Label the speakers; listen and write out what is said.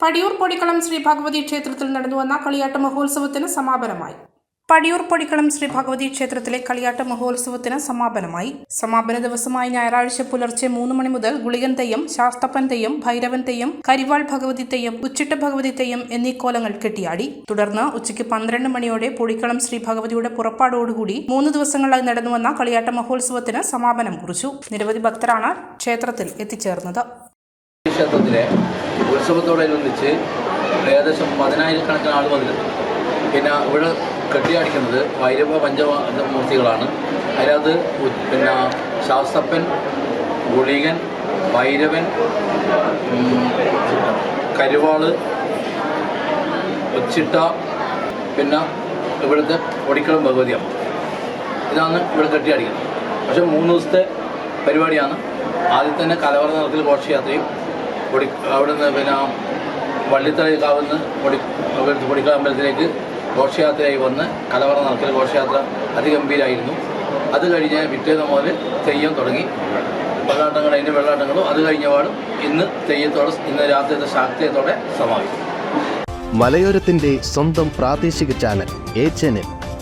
Speaker 1: പടിയൂർ പൊടിക്കളം ശ്രീ ഭഗവതി ക്ഷേത്രത്തിൽ നടന്നുവന്ന കളിയാട്ട മഹോത്സവത്തിന് സമാപനമായി. പടിയൂർ പൊടിക്കളം ശ്രീ ഭഗവതി ക്ഷേത്രത്തിലെ കളിയാട്ട മഹോത്സവത്തിന് സമാപനമായി. സമാപന ദിവസമായ ഞായറാഴ്ച പുലർച്ചെ മൂന്ന് മണി മുതൽ ഗുളികൻ തെയ്യം ശാസ്തപ്പൻ തെയ്യം ഭൈരവൻ തെയ്യം കരിവാൾ ഭഗവതി തെയ്യം ഉച്ചിട്ട ഭഗവതി തെയ്യം എന്നീ കോലങ്ങൾ കെട്ടിയാടി. തുടർന്ന് ഉച്ചയ്ക്ക് പന്ത്രണ്ട് മണിയോടെ പൊടിക്കളം ശ്രീ ഭഗവതിയുടെ പുറപ്പാടോടുകൂടി മൂന്ന് ദിവസങ്ങളായി നടന്നുവന്ന കളിയാട്ട മഹോത്സവത്തിന് സമാപനം കുറിച്ചു. നിരവധി ഭക്തരാണ് ക്ഷേത്രത്തിൽ എത്തിച്ചേർന്നത്.
Speaker 2: ക്ഷേത്രത്തിലെ ഉത്സവത്തോടനുബന്ധിച്ച് ഏകദേശം പതിനായിരക്കണക്കിന് ആൾ വന്നിരുന്നു. പിന്നെ ഇവിടെ കെട്ടിയാടിക്കുന്നത് ഭൈരവ പഞ്ചമൂർത്തികളാണ്. അതിനകത്ത് പിന്നെ ശാസ്തപ്പൻ ഗുളികൻ ഭൈരവൻ കരുവാൾ ഒച്ചിട്ട പിന്നെ ഇവിടുത്തെ പൊടിക്കളം ഭഗവതിയാണ് ഇതാണ് ഇവിടെ കെട്ടിയാടിക്കുന്നത് പക്ഷേ മൂന്ന് ദിവസത്തെ പരിപാടിയാണ്. ആദ്യം തന്നെ കലവറ നടത്തിൽ ഘോഷയാത്രയും പൊടി അവിടുന്ന് പിന്നെ വള്ളിത്തറയിൽ കാവുന്ന് പൊടി പൊടിക്കൽ അമ്പലത്തിലേക്ക് ഘോഷയാത്രയായി വന്ന് കലവറ നടത്തിയ ഘോഷയാത്ര അതിഗംഭീരായിരുന്നു. അത് കഴിഞ്ഞ് പിറ്റേന്ന് മുതൽ തെയ്യം തുടങ്ങി. വെള്ളാട്ടങ്ങൾ അതിന്റെ വെള്ളാട്ടങ്ങളും അത് കഴിഞ്ഞ പാടും ഇന്ന് തെയ്യത്തോടെ ഇന്ന് രാത്രിയത്തെ ശാക്തയത്തോടെ സമാപിക്കും.
Speaker 3: മലയോരത്തിന്റെ സ്വന്തം പ്രാദേശിക ചാനൽ എ ചാനൽ.